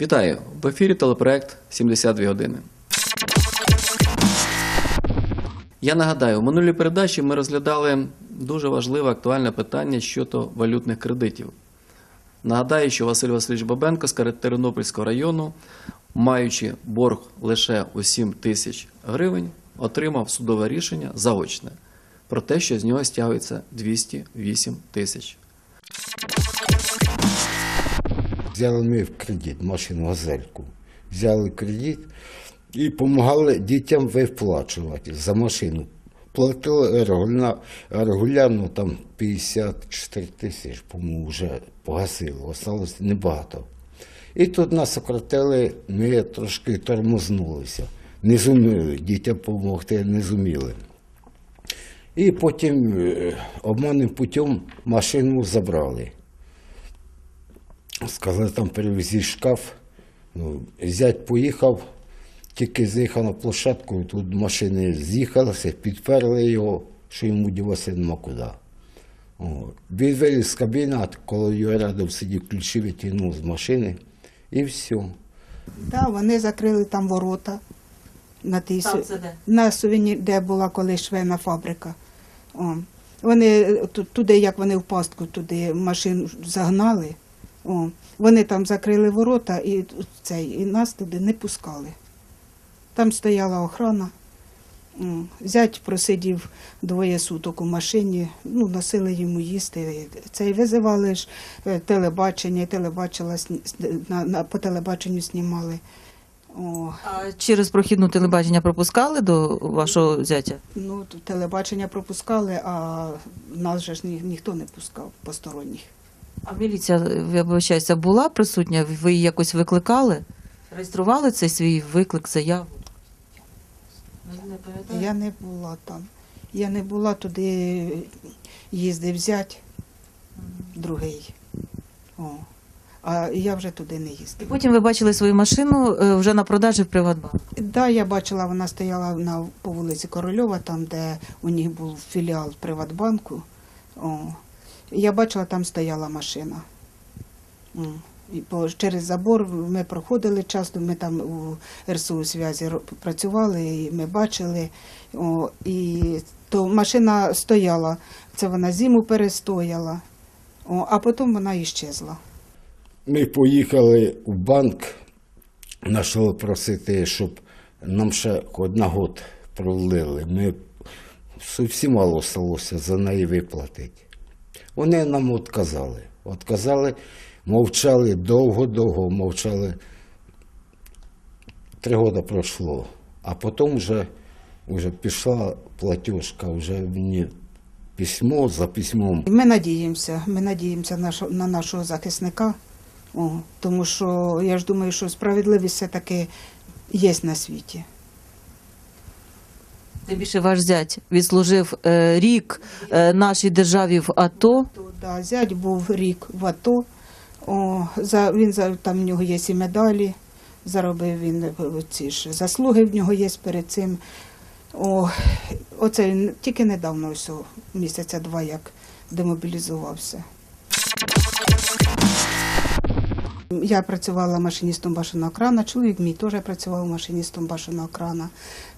Вітаю! В ефірі телепроект «72 години. Я нагадаю, у минулій передачі ми розглядали дуже важливе актуальне питання щодо валютних кредитів. Нагадаю, що Василь Васильович Бабенко з Тернопільського району, маючи борг лише у 7 тисяч гривень, отримав судове рішення заочне про те, що з нього стягується 208 тисяч. Взяли ми в кредит машину газельку. Взяли кредит і допомагали дітям виплачувати за машину. Платили регулярно, регулярно там 54 тисяч, по-моєму, вже погасили, осталось небагато. І тут нас сократили, ми трошки тормознулися. Не зуміли, дітям допомогти не зуміли. І потім е, обманним путем машину забрали. Сказали, там перевезіть шкаф. Ну, зять поїхав, тільки заїхав на площадку, тут машини з'їхалися, підперли його, що йому діватися нема куди. О, Він виліз з кабіни, а коли його рядом сидів, ключі витягнув з машини і все. Так, вони закрили там ворота на тій Там це де? на сувені, де була колись швейна фабрика. О. Вони ту- туди, як вони в пастку, туди машину загнали. О. Вони там закрили ворота і, цей, і нас туди не пускали. Там стояла охрана. Зять просидів двоє суток у машині, ну, носили йому їсти. Це і визивали ж е, телебачення, і телебачила, на, на, по телебаченню знімали. О, А через прохідну телебачення пропускали до вашого зятя? ну, телебачення пропускали, а нас же ж ні, ніхто не пускав посторонніх. А міліція, я вибачаюся, була присутня? Ви її якось викликали? Реєстрували цей свій виклик, заяву? Не пам'ятаю. Я не була там. Я не була туди, їздив зять другий. О. А я вже туди не І їздила. потім ви бачили свою машину е, вже на продажі в Приватбанк. Да, я бачила, вона стояла на, по вулиці Корольова, там, де у них був філіал Приватбанку. О. Я бачила, там стояла машина. І через забор ми проходили часто, ми там у РСУ зв'язі працювали, і ми бачили. О, і то машина стояла, це вона зиму перестояла, о, а потім вона іщезла. Ми поїхали в банк, почали просити, щоб нам ще хоч на год пролили. Ми зовсім мало сталося за неї виплатити. Вони нам відказали. Відказали, мовчали довго-довго, мовчали. Три роки пройшло. А потім вже, вже пішла платіжка, вже мені письмо за письмом. Ми надіємося, ми надіємося на, на нашого захисника, тому що я ж думаю, що справедливість все-таки є на світі. Тим більше ваш зять відслужив е, рік е, нашій державі в АТО. Да, зять був рік в АТО, О, за, він там в нього є і медалі, заробив він е, ці ж заслуги в нього є перед цим. О, оце тільки недавно, ось, місяця два, як демобілізувався. Я працювала машиністом башеного крана, чоловік мій теж працював машиністом башеного крана.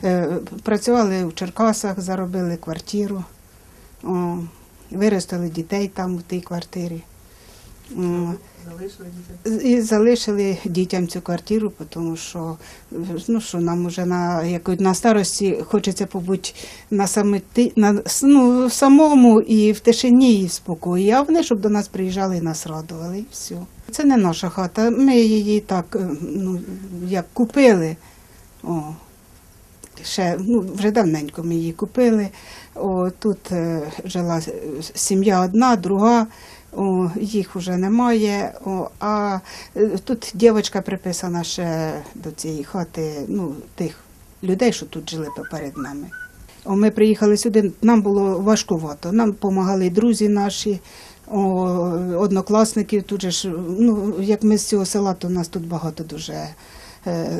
Е, працювали в Черкасах, заробили квартиру, виростили дітей там в тій квартирі. І залишили дітям цю квартиру, тому що, ну, що нам вже на, як на старості хочеться побути на, самоти, на ну, самому і в тишині, і в спокої. А вони, щоб до нас приїжджали і нас радували, і все. Це не наша хата. Ми її так, е, ну, як купили. О, ще ну, вже давненько ми її купили. О, тут е, жила сім'я одна, друга. О, їх вже немає. О, а е, тут дівчинка приписана ще до цієї хати, ну, тих людей, що тут жили поперед нами. О, ми приїхали сюди, нам було важкувато. Нам допомагали друзі наші, о, однокласників. Тут же ж, ну, як ми з цього села, то нас тут багато дуже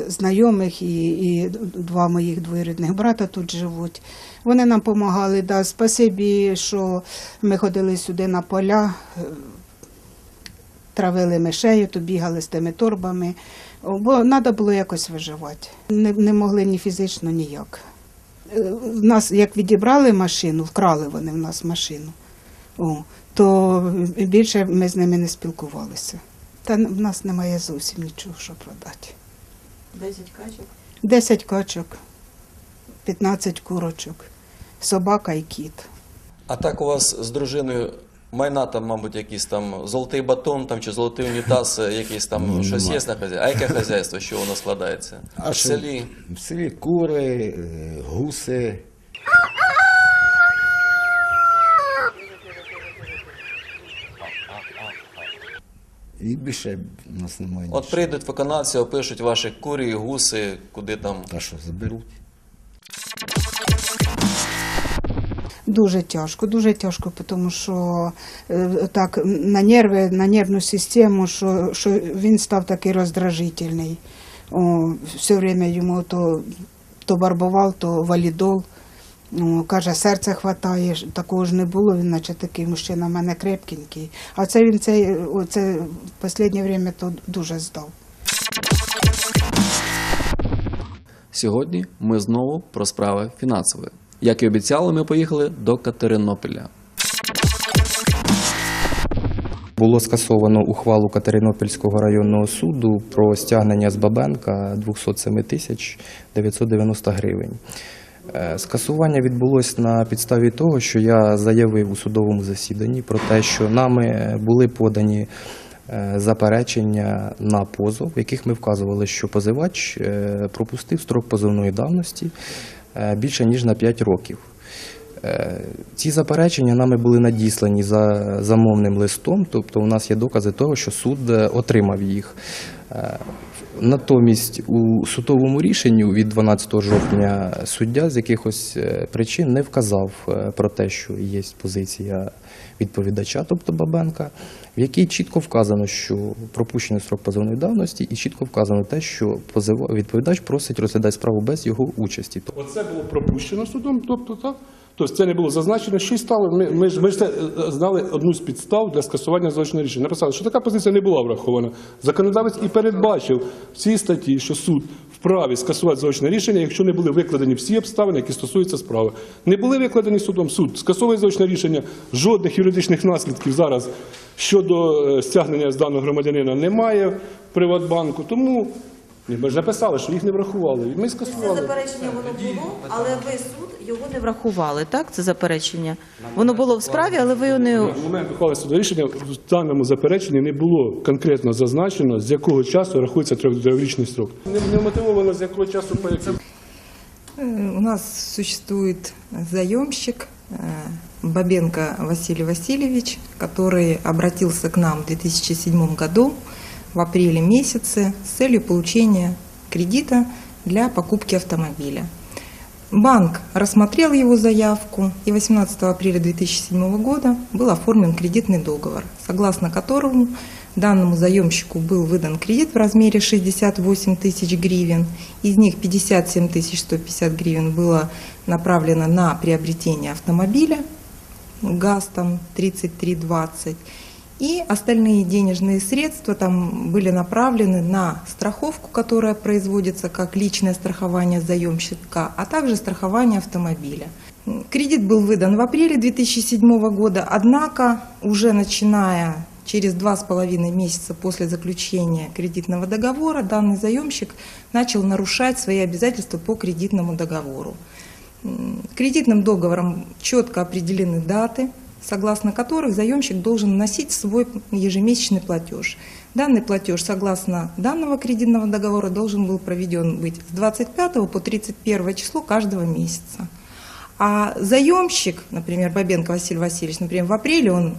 знайомих і, і два моїх двоюрідних брата тут живуть. Вони нам допомагали. Да, спасибі, що ми ходили сюди на поля, е, травили мишею, то бігали з тими торбами. Бо треба було якось виживати. Не, не могли ні фізично, ніяк. Е, В нас, як відібрали машину, вкрали вони в нас машину, о, то більше ми з ними не спілкувалися. Та в нас немає зовсім нічого, що продати. 10 качок. 10 качок, 15 курочок, собака і кіт. А так у вас з дружиною майна там, мабуть, якийсь там золотий батон там, чи золотий унітаз, е, якийсь там Ну, щось нема. є на хазяйстві? А яке хазяйство, що воно складається? А в що? селі. В селі кури, е, гуси. І більше в нас немає нічого. От прийдуть виконавці, опишуть ваші курі, гуси, куди там. Та що, заберуть? Дуже тяжко, дуже тяжко, тому що е, так на нерви, на нервну систему, що, що він став такий роздражительний. О, все время йому то, то барбував, то валідол. О, каже, серце хватає, такого ж не було, він наче такий мужчина, в мене крепкенький. А це він цей, оце в останнє время то дуже здав. Сьогодні ми знову про справи фінансові. Як і обіцяли, ми поїхали до Катеринополя. Було скасовано ухвалу Катеринопільського районного суду про стягнення з Бабенка 207 тисяч 990 гривень. Е, Скасування відбулось на підставі того, що я заявив у судовому засіданні про те, що нами були подані е, заперечення на позов, в яких ми вказували, що позивач е, пропустив строк позовної давності е, більше ніж на 5 років. Е, Ці заперечення нами були надіслані за замовним листом, тобто у нас є докази того, що суд е, отримав їх. Натомість у судовому рішенні від 12 жовтня суддя з якихось е, причин не вказав е, про те, що є позиція відповідача, тобто Бабенка, в якій чітко вказано, що пропущений срок позовної давності, і чітко вказано те, що відповідач просить розглядати справу без його участі. Оце було пропущено судом, тобто так. Тобто це не було зазначено. Що й стало? Ми, ж, це, е, знали одну з підстав для скасування злочинного рішення. Написали, що така позиція не була врахована. Законодавець і передбачив в цій статті, що суд вправі скасувати злочинне рішення, якщо не були викладені всі обставини, які стосуються справи. Не були викладені судом суд, скасовує злочинне рішення, жодних юридичних наслідків зараз щодо е, стягнення з даного громадянина немає в Приватбанку. Тому ні, ми ж написали, що їх не врахували. І ми Це скасували. заперечення воно було, але ви суд його не врахували, так? Це заперечення. Воно було в справі, але ви його не На момент ухвали судового рішення в даному запереченні не було конкретно зазначено, з якого часу рахується трьохрічний срок. Не, не мотивовано, з якого часу по яким. Э, У нас существует заемщик э, Бабенко Василий Васильевич, который обратился к нам в 2007 году В апреле месяце с целью получения кредита для покупки автомобиля. Банк рассмотрел его заявку, и 18 апреля 2007 года был оформлен кредитный договор, согласно которому данному заемщику был выдан кредит в размере 68 тысяч гривен. Из них 57 тысяч 150 гривен было направлено на приобретение автомобиля ГАЗ там 3320. И остальные денежные средства там были направлены на страховку, которая производится как личное страхование заемщика, а также страхование автомобиля. Кредит был выдан в апреле 2007 года, однако уже начиная через два с половиной месяца после заключения кредитного договора данный заемщик начал нарушать свои обязательства по кредитному договору. Кредитным договором четко определены даты, согласно которых заемщик должен вносить свой ежемесячный платеж. Данный платеж, согласно данного кредитного договора, должен был проведен быть с 25 по 31 число каждого месяца. А заемщик, например, Бабенко Василий Васильевич, например, в апреле он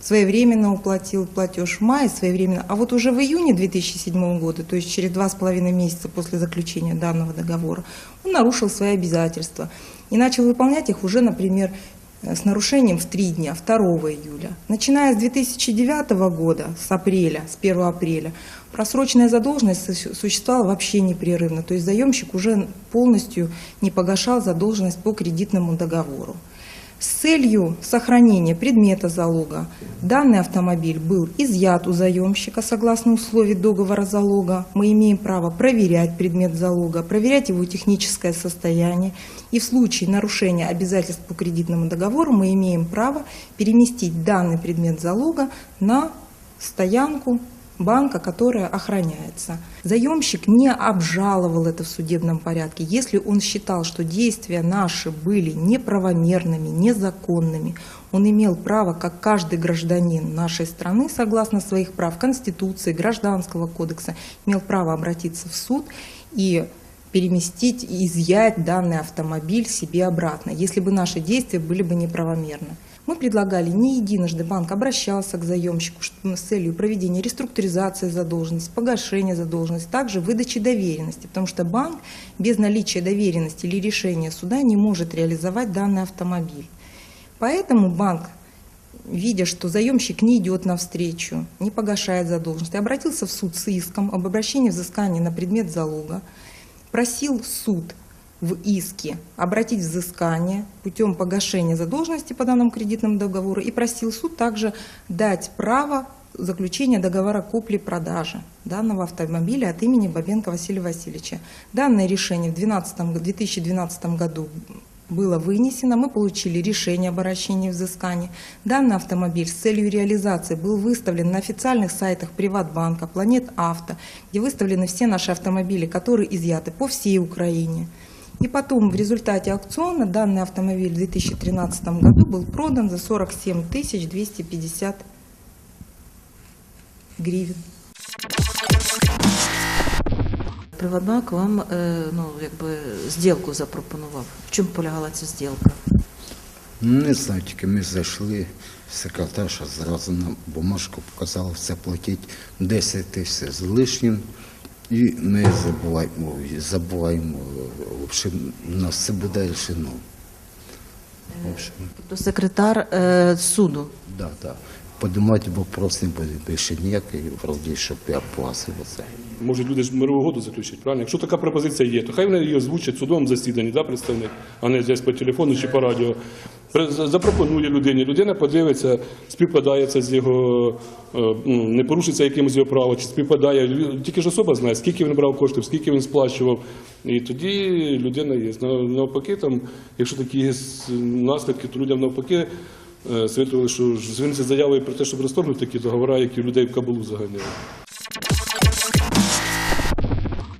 своевременно уплатил платеж в мае, своевременно. А вот уже в июне 2007 года, то есть через два с половиной месяца после заключения данного договора, он нарушил свои обязательства и начал выполнять их уже, например, с нарушением в 3 дня, 2 июля. Начиная с 2009 года, с апреля, с 1 апреля, просроченная задолженность существовала вообще непрерывно. То есть заемщик уже полностью не погашал задолженность по кредитному договору. С целью сохранения предмета залога данный автомобиль был изъят у заемщика согласно условий договора залога. Мы имеем право проверять предмет залога, проверять его техническое состояние. И в случае нарушения обязательств по кредитному договору мы имеем право переместить данный предмет залога на стоянку банка, которая охраняется. Заемщик не обжаловал это в судебном порядке. Если он считал, что действия наши были неправомерными, незаконными, он имел право, как каждый гражданин нашей страны, согласно своих прав Конституции, Гражданского кодекса, имел право обратиться в суд и переместить изъять данный автомобиль себе обратно, если бы наши действия были бы неправомерны. Мы предлагали не единожды банк обращался к заемщику с целью проведения реструктуризации задолженности, погашения задолженности, также выдачи доверенности, потому что банк без наличия доверенности или решения суда не может реализовать данный автомобиль. Поэтому банк, видя, что заемщик не идет навстречу, не погашает задолженность, обратился в суд с иском об обращении взыскания на предмет залога, просил суд в иске обратить взыскание путем погашения задолженности по данному кредитному договору и просил суд также дать право заключения договора купли-продажи данного автомобиля от имени Бабенко Василия Васильевича. Данное решение в 12 2012 году было вынесено, мы получили решение об обращении взыскания. Данный автомобиль с целью реализации был выставлен на официальных сайтах Приватбанка, Планет Авто, где выставлены все наши автомобили, которые изъяты по всей Украине. И потом в результате аукциона данный автомобиль в 2013 году был продан за 47 250 гривен. Приватбанк вам е, ну, якби, зділку запропонував. В чому полягала ця зділка? Не знаю, тільки ми зайшли, секретарша зразу нам бумажку показала, все платить 10 тисяч з лишнім. І ми забуваємо, забуваємо, в общем, у нас це буде. В общем, Тобто секретар е, суду. да, да. Подимати вопрос не буде більше ніякий, вроді, щоб я це. Може, люди ж мирову угоду заключать, правильно? Якщо така пропозиція є, то хай вони її озвучать в судовому засіданні, да, представник, а не десь по телефону чи по радіо. Запропонує людині. Людина подивиться, співпадає це з його, е, ну, не порушиться якимось його право, чи співпадає. Тільки ж особа знає, скільки він брав коштів, скільки він сплачував. І тоді людина є. Навпаки, там, якщо такі наслідки, то людям навпаки е, світили, що ж звернеться заявою про те, щоб розторгнути такі договори, які людей в кабулу заганяють.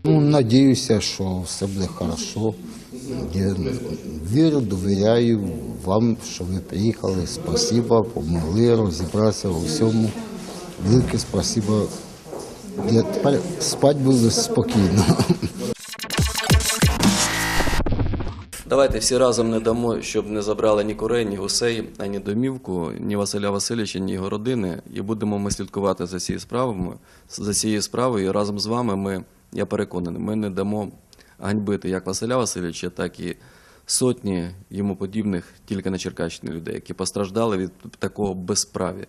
Ну, надіюся, що все буде хорошо. Я вірю, довіряю вам, що ви приїхали. Спасибо, помогли розібратися у всьому. Велике спасибо. Я тепер спати буду спокійно. Давайте всі разом не дамо, щоб не забрали ні курей, ні гусей, ані домівку, ні Василя Васильовича, ні його родини. І будемо ми слідкувати за цією справою. За цією справою. І разом з вами ми, я переконаний, ми не дамо ганьбити як Василя Васильовича, так і сотні йому подібних тільки на Черкащині людей, які постраждали від такого безправ'я.